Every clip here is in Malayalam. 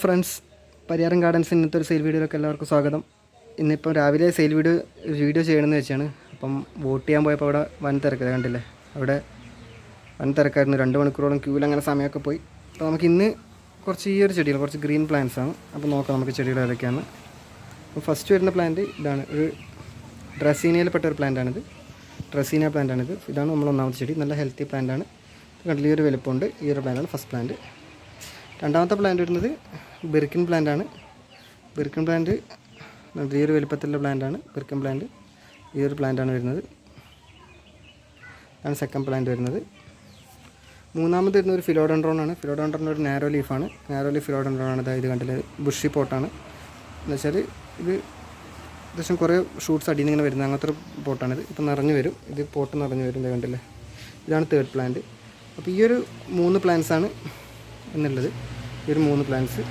ഫ്രണ്ട്സ് പരിയാരം ഗാർഡൻസ് ഇന്നത്തെ ഒരു സെയിൽ വീഡിയോയിലൊക്കെ എല്ലാവർക്കും സ്വാഗതം. ഇന്നിപ്പം രാവിലെ സെയിൽ വീഡിയോ വീഡിയോ ചെയ്യണമെന്ന് വെച്ചാണ്. അപ്പം വോട്ട് ചെയ്യാൻ പോയപ്പോൾ അവിടെ വൻ തിരക്കില്ല കണ്ടില്ലേ? അവിടെ വൻ തിരക്കായിരുന്നു. രണ്ട് മണിക്കൂറോളം ക്യൂവിൽ അങ്ങനെ സമയമൊക്കെ പോയി. അപ്പോൾ നമുക്ക് ഇന്ന് കുറച്ച് ഈ ഒരു ചെടികൾ കുറച്ച് ഗ്രീൻ പ്ലാന്റ്സ് ആണ്. അപ്പോൾ നോക്കാം നമുക്ക് ചെടികൾ ഏതൊക്കെയാണ്. അപ്പോൾ ഫസ്റ്റ് വരുന്ന പ്ലാന്റ് ഇതാണ് ഒരു ഡ്രസീനയിൽപ്പെട്ട ഒരു പ്ലാന്റാണിത് ഡ്രസീന പ്ലാന്റാണിത് ഇതാണ് നമ്മൾ ഒന്നാമത്തെ ചെടി. നല്ല ഹെൽത്തി പ്ലാന്റാണ് കണ്ടില്ല? ഈ ഒരു വലുപ്പമുണ്ട്. ഈ ഒരു പ്ലാന്റാണ് ഫസ്റ്റ് പ്ലാന്റ് രണ്ടാമത്തെ പ്ലാന്റ് വരുന്നത് ബെർക്കിൻ പ്ലാന്റാണ് ബെർക്കിൻ പ്ലാന്റ് ഈ ഒരു വലുപ്പത്തിലുള്ള പ്ലാന്റ് ആണ്. ബിർക്കിൻ പ്ലാന്റ് ഈ ഒരു പ്ലാന്റ് ആണ് വരുന്നത്. ആണ് സെക്കൻഡ് പ്ലാന്റ് വരുന്നത്. മൂന്നാമത് വരുന്ന ഒരു ഫിലോഡൻഡ്രോൺ ആണ്. ഫിലോഡൻഡ്രോൺ ഒരു നാരോ ലീഫാണ് നാരോ ലീഫ് ഫിലോഡൻഡ്രോൺ ആണ്. അതായത് കണ്ടില്ല? ബുഷി പോട്ടാണ് എന്ന് വെച്ചാൽ ഇത് അത്യാവശ്യം കുറേ ഷൂട്ട്സ് അടിയിൽ നിന്ന് ഇങ്ങനെ വരുന്നത് അങ്ങനത്തെ ഒരു പോട്ടാണിത് ഇപ്പം നിറഞ്ഞു വരും. ഇത് പോട്ട് നിറഞ്ഞു വരും. കണ്ടില്ലേ? ഇതാണ് തേർഡ് പ്ലാന്റ് അപ്പോൾ ഈ ഒരു മൂന്ന് പ്ലാന്റ്സാണ് എന്നുള്ളത് ഈ ഒരു മൂന്ന് പ്ലാന്റ്സ്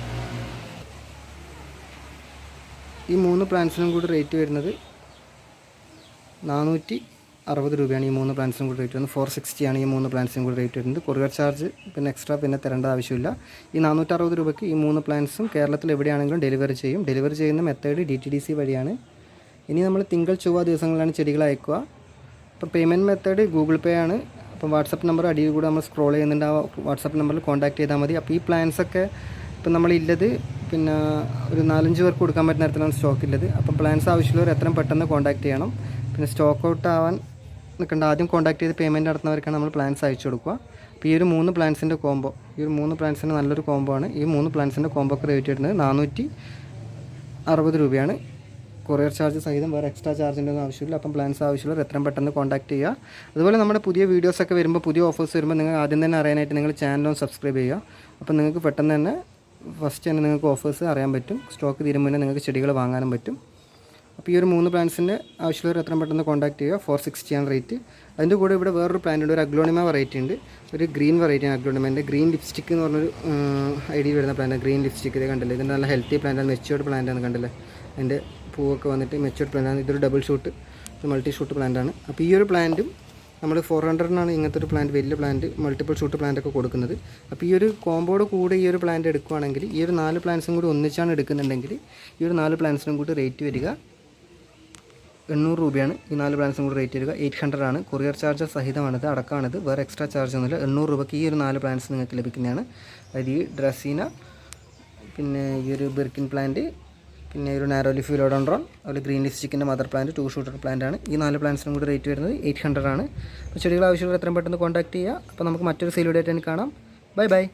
ഈ മൂന്ന് പ്ലാന്റ്സിനും കൂടി റേറ്റ് വരുന്നത് നാനൂറ്റി അറുപത് രൂപയാണ് ഈ മൂന്ന് പ്ലാന്റ്സിനും കൂടി റേറ്റ് വരുന്നത്. ഫോർ സിക്സ്റ്റി ആണ് ഈ മൂന്ന് പ്ലാന്റ്സിനും കൂടി റേറ്റ് വരുന്നത്. കൊറിയർ ചാർജ് പിന്നെ എക്സ്ട്രാ പിന്നെ തരേണ്ട ആവശ്യമില്ല. ഈ നാനൂറ്ററുപത് രൂപയ്ക്ക് ഈ മൂന്ന് പ്ലാന്റ്സും കേരളത്തിൽ എവിടെയാണെങ്കിലും ഡെലിവറി ചെയ്യും. ഡെലിവറി ചെയ്യുന്ന method D T D C വഴിയാണ്. ഇനി നമ്മൾ തിങ്കൾ ചൊവ്വ ദിവസങ്ങളിലാണ് ചെടികൾ അയക്കുക. അപ്പോൾ പേയ്മെന്റ് മെത്തേഡ് ഗൂഗിൾ പേ ആണ്. അപ്പം വാട്സപ്പ് നമ്പർ അടിയിൽ കൂടെ നമ്മൾ സ്ക്രോൾ ചെയ്യുന്നുണ്ട്. ആ വാട്സപ്പ് നമ്പറിൽ കോൺടാക്ട് ചെയ്താൽ മതി. അപ്പോൾ ഈ പ്ലാൻസ് ഒക്കെ ഇപ്പം നമ്മളില്ലത് പിന്നെ ഒരു നാലഞ്ച് പേർക്ക് കൊടുക്കാൻ പറ്റുന്ന തരത്തിലാണ് സ്റ്റോക്ക് ഉള്ളത് അപ്പം പ്ലാൻസ് ആവശ്യമുള്ളവർ എത്രയും പെട്ടെന്ന് കോൺടാക്ട് ചെയ്യണം. പിന്നെ സ്റ്റോക്ക് ഔട്ട് ആവാൻ നിൽക്കേണ്ട ആദ്യം കോൺടാക്ട് ചെയ്ത് പേയ്മെന്റ് നടത്തുന്നവർക്കാണ് നമ്മൾ പ്ലാൻസ് അയച്ചു കൊടുക്കുക. അപ്പോൾ ഈ ഒരു മൂന്ന് പ്ലാൻസിന്റെ കോംബോ ഈ ഒരു മൂന്ന് പ്ലാൻസിന്റെ നല്ലൊരു കോംബോ ആണ്. ഈ മൂന്ന് പ്ലാൻസിന്റെ കോംബോ ഒക്കെ റേറ്റ് വരുന്നത് നാനൂറ്റി അറുപത് രൂപയാണ്. കൊറിയർ ചാർജ് സഹിതം വേറെ എക്സ്ട്രാ ചാർജിന്റെ ഒന്നും ആവശ്യമില്ല. അപ്പം പ്ലാൻസ് ആവശ്യമുള്ളവർ എത്രയും പെട്ടെന്ന് കോൺടാക്ട് ചെയ്യുക. അതുപോലെ നമ്മുടെ പുതിയ വീഡിയോസൊക്കെ വരുമ്പോൾ പുതിയ ഓഫേഴ്സ് വരുമ്പോൾ നിങ്ങൾ ആദ്യം തന്നെ അറിയാനായിട്ട് നിങ്ങൾ ചാനലും സബ്സ്ക്രൈബ് ചെയ്യുക. അപ്പം നിങ്ങൾക്ക് പെട്ടെന്ന് തന്നെ ഫസ്റ്റ് തന്നെ നിങ്ങൾക്ക് ഓഫേഴ്സ് അറിയാൻ പറ്റും. സ്റ്റോക്ക് തീരുമ്പോൾ തന്നെ നിങ്ങൾക്ക് ചെടികൾ വാങ്ങാനും പറ്റും. അപ്പോൾ ഈ ഒരു മൂന്ന് പ്ലാന്റ്സിന്റെ ആവശ്യമുള്ളവർ എത്രയും പെട്ടെന്ന് കോൺടാക്ട് ചെയ്യുക. ഫോർ സിക്സ്റ്റിയാണ് റേറ്റ് അതിന്റെ കൂടെ ഇവിടെ വേറൊരു പ്ലാന്റ് ഉണ്ട്. ഒരു അഗ്ലോണിമ വെറൈറ്റി ഉണ്ട്. ഒരു ഗ്രീൻ വെറൈറ്റി ആണ് അഗ്ലോണിമേന്റെ ഗ്രീൻ ലിപ്സ്റ്റിക് എന്ന് പറഞ്ഞൊരു ഐ ഡി വരുന്ന പ്ലാന്റ് ഗ്രീൻ ലിപ്സ്റ്റിക് ഇത് കണ്ടില്ലേ? ഇതിന്റെ നല്ല ഹെൽത്തി പ്ലാന്റ് ആണ്. മെച്ചുവേർഡ് ആണ് കണ്ടില്ലേ? അതിന്റെ പൂവൊക്കെ വന്നിട്ട് മെച്ചുവേർഡ് ആണ്. ഇതൊരു double shoot multi shoot plant ആണ്. അപ്പോൾ ഈ ഒരു പ്ലാന്റും നമ്മൾ ഫോർ ഹൺഡ്രഡിനാണ് ഇങ്ങനത്തെ ഒരു പ്ലാന്റ് വലിയ പ്ലാന്റ് മൾട്ടിപ്പിൾ ഷൂട്ട് പ്ലാന്റ് ഒക്കെ കൊടുക്കുന്നത്. അപ്പോൾ ഈ ഒരു കോമ്പോഡ് കൂടെ ഈ ഒരു പ്ലാന്റ് എടുക്കുകയാണെങ്കിൽ ഈ ഒരു നാല് പ്ലാന്റ്സും കൂടി ഒന്നിച്ചാണ് എടുക്കുന്നുണ്ടെങ്കിൽ ഈ ഒരു നാല് പ്ലാന്റ്സിനും കൂടി റേറ്റ് വരിക. എണ്ണൂറ് രൂപയാണ് ഈ നാല് പ്ലാൻസും കൂടി റേറ്റ് വരിക എയ്റ്റ് ഹൺഡ്രഡ് ആണ്. കൊറിയർ ചാർജ് സഹിതമാണിത് അടക്കമാണിത്. വേറെ എക്സ്ട്രാ ചാർജ് ഒന്നുമില്ല. എണ്ണൂറ് രൂപയ്ക്ക് ഈ ഒരു നാല് പ്ലാൻസ് നിങ്ങൾക്ക് ലഭിക്കുന്നതാണ്. അതായത് ഈ ഡ്രസീന പിന്നെ ഈ ഒരു ബിർക്കിൻ പ്ലാന്റ് പിന്നെ ഒരു നാരോലി ഫിലോഡോൺട്രോൺ അതുപോലെ ഗ്രീൻ ലിഫ് ചിക്കന്റെ mother plant two shooter plant ആണ്. ഈ നാല് പ്ലാൻസിനും കൂടി റേറ്റ് വരുന്നത് എയ്റ്റ് ഹൺഡ്രഡ് ആണ്. അപ്പോൾ ചെടികൾ ആവശ്യമുള്ള എത്രയും പെട്ടെന്ന് കോൺടാക്ട് ചെയ്യുക. അപ്പോൾ നമുക്ക് മറ്റൊരു സെയിലൂടെ ആയിട്ട് കാണാം. Bye bye